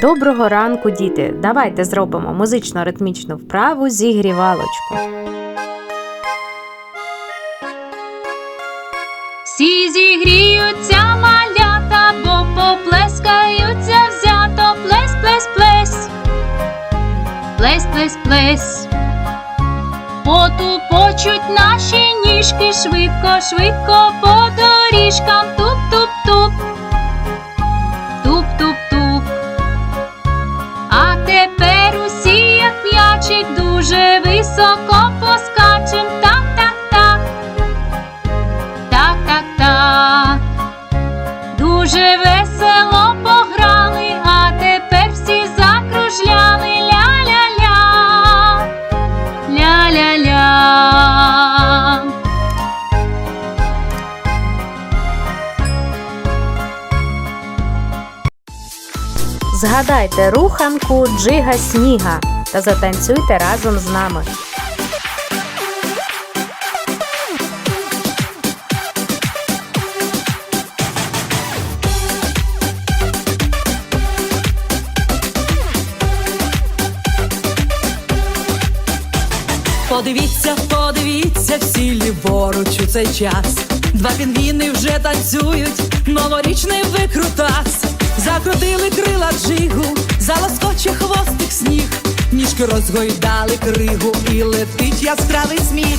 Доброго ранку, діти! Давайте зробимо музично-ритмічну вправу зігрівалочку. Всі зігріються малята, бо поплескаються взято. Плесь, плесь, плесь. Плесь, плесь, плесь. Потупочуть наші ніжки швидко, швидко по доріжкам. Туп-туп-туп. Як дуже високо поскачем. Так, так, так. Так, так, так. Дуже весело пограли, а тепер всі закружляли. Ля-ля-ля. Ля-ля-ля. Згадайте руханку Джига Сніга та затанцюйте разом з нами. Подивіться, подивіться всі ліворуч у цей час. Два пінгвіни вже танцюють, новорічний викрутас. Закрутили крила джигу, залоскоче хвостик сніг. Ніжки розгойдали кригу і летить яскравий сміх.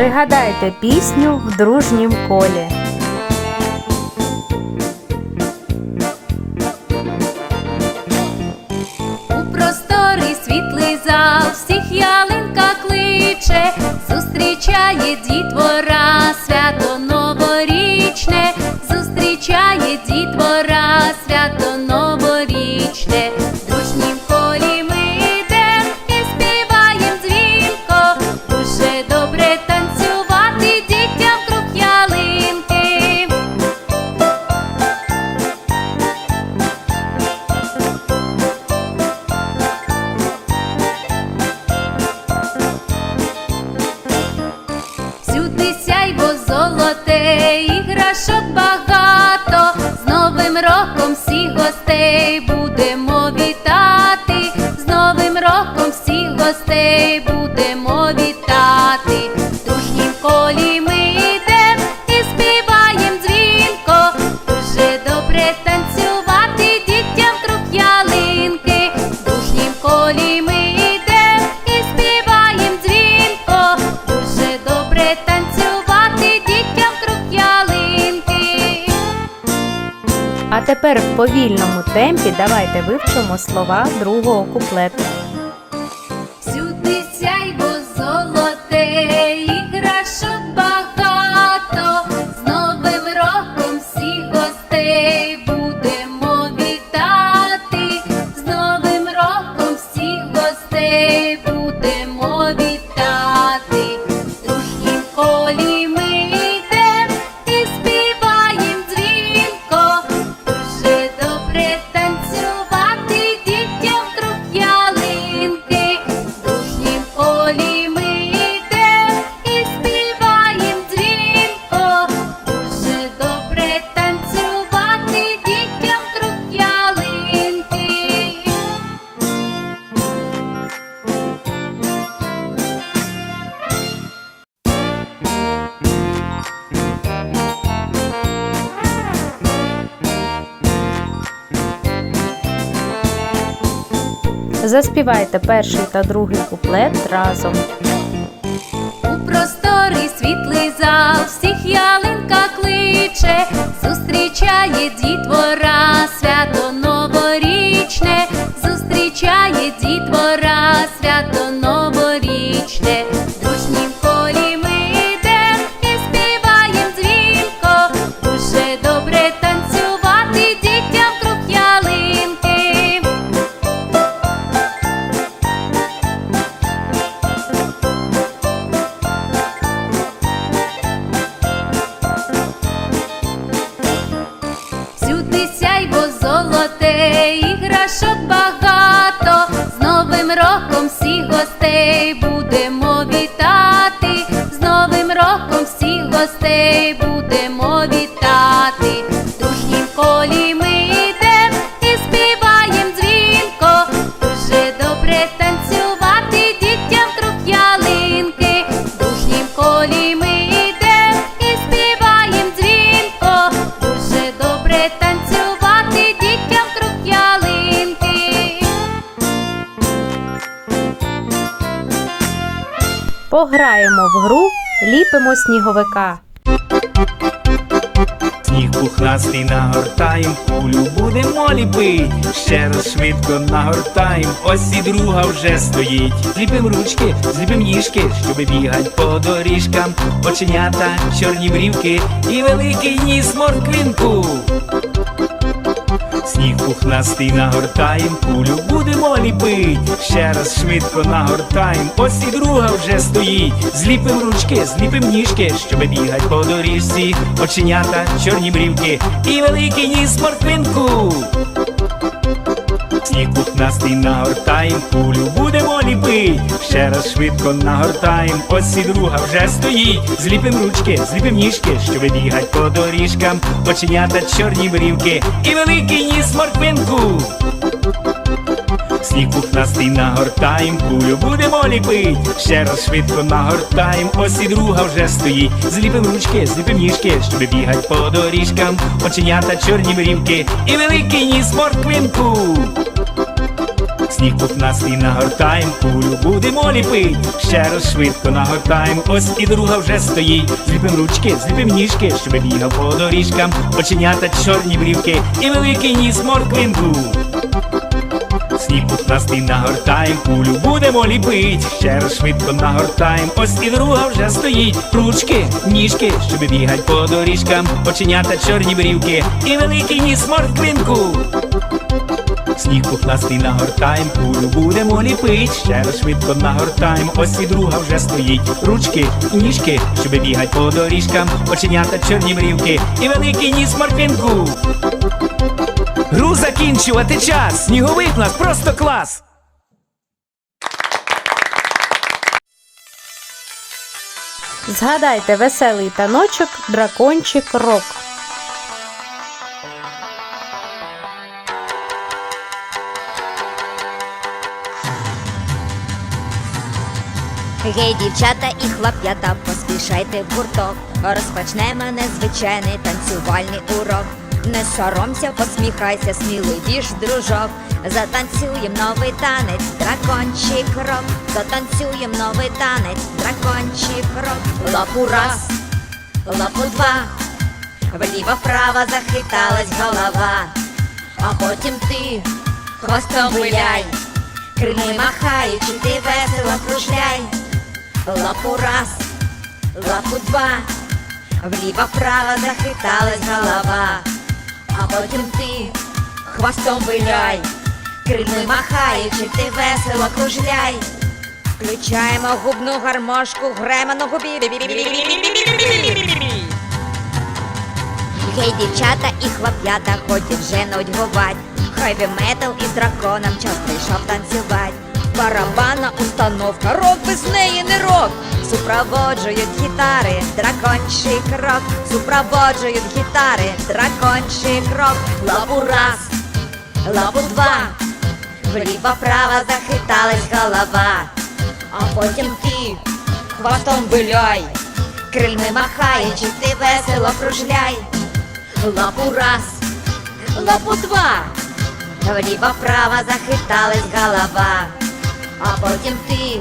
Пригадайте пісню в дружнім колі. У просторий світлий зал всіх ялинка кличе, зустрічає дітвора гостей будемо вітати, з новим роком всіх гостей тепер в повільному темпі давайте вивчимо слова другого куплету. Заспівайте перший та другий куплет разом. У просторий світлий зал всіх ялинка кличе, зустрічає дітвора свято новорічне, зустрічає дітвора свято новорічне, новим в гру, ліпимо сніговика. Сніг пухнастий нагортаєм, кулю будемо ліпить. Ще раз швидко нагортаєм, ось і друга вже стоїть. Зліпим ручки, зліпим ніжки, щоби бігать по доріжкам. Оченята, чорні брівки і великий ніс морквинку. Сніг пухнастий нагортаєм, кулю будемо ліпить. Ще раз швидко нагортаєм, ось і друга вже стоїть. Зліпим ручки, зліпим ніжки, щоби бігать по доріжці. Оченята, чорні брівки і великий ніс морквинку. Сніг пухнастий нагортаєм, кулю будемо ліпить. Ще раз швидко нагортаєм, ось і друга вже стоїть. Зліпим ручки, зліпим ніжки, щоби бігать по доріжкам. Оченята, чорні брівки і великий ніс морквинку. Сніг пухнастий нагортаєм, кулю будемо ліпить. Ще раз швидко нагортаєм, ось і друга вже стоїть. Зліпим ручки, зліпим ніжки, щоби бігать по доріжкам. Оченята, чорні брівки і великий ніс морквинку. Сніг пухнастий нагортаєм, кулю будемо ліпить. Ще раз швидко нагортаєм, ось і друга вже стоїть. Зліпим ручки, зліпим ніжки, щоби бігав по доріжкам. Оченята, чорні брівки і великий ніс морквинку. Сніг пухнастий нагортаєм, кулю будемо ліпить. Ще раз швидко нагортаєм, ось і друга вже стоїть. Ручки, ніжки, щоби бігать по доріжкам. Оченята, чорні брівки і великий ніс морквинку. Сніг пухнастий нагортаєм, кулю будемо ліпить. Ще раз швидко нагортаєм, ось і друга вже стоїть. Ручки, ніжки, щоби бігать по доріжкам. Оченята, чорні брівки і великий ніс морквинку. Гру закінчувати час! Сніговик у нас просто клас! Згадайте веселий таночок Дракончик Рок. Гей, дівчата і хлоп'ята, поспішайте в гурток. Розпочнемо незвичайний танцювальний урок. Не соромся, посміхайся, сміливіш, дружок. Затанцюєм новий танець, дракончик крок. Затанцюєм новий танець, дракончик крок. Лапу раз, лапу два. Вліво вправо захиталась голова. А потім ти хвостом виляй. Крильми махаючи, ти весело кружляй. Лапу раз, лапу два, вліво вправо захиталась голова, а потім ти хвостом виляй, крильми махаючи, ти весело кружляй. Включаємо губну гармошку, гремо на губі. Гей, дівчата і хлоп'ята ходять вже нудьгувать. Хеві метал із драконом час прийшов танцювать. Барабанна установка, рок без неї не рок. Супроводжують гітари, дракончий крок. Супроводжують гітари, дракончий крок. Лапу раз, лапу два. Вліво-право захиталась голова. А потім ти хвостом виляй. Крильми махаючи, ти весело кружляй. Лапу раз, лапу два, вліво-вправо захиталась голова, а потім ти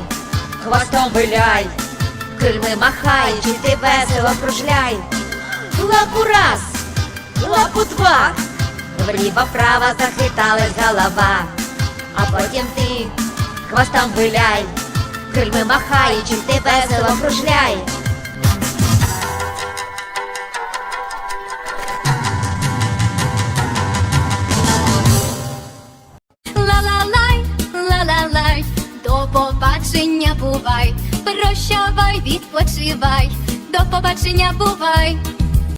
хвостом виляй, крильми махаючи, ти весело кружляй. Лапу раз, лапу два, вліво-вправо захиталась голова, а потім ти хвостом виляй, крильми махаючи, ти весело кружляй. Ла-ла-лай, ла-ла-лай, до побачення бувай, прощавай, відпочивай, до побачення бувай.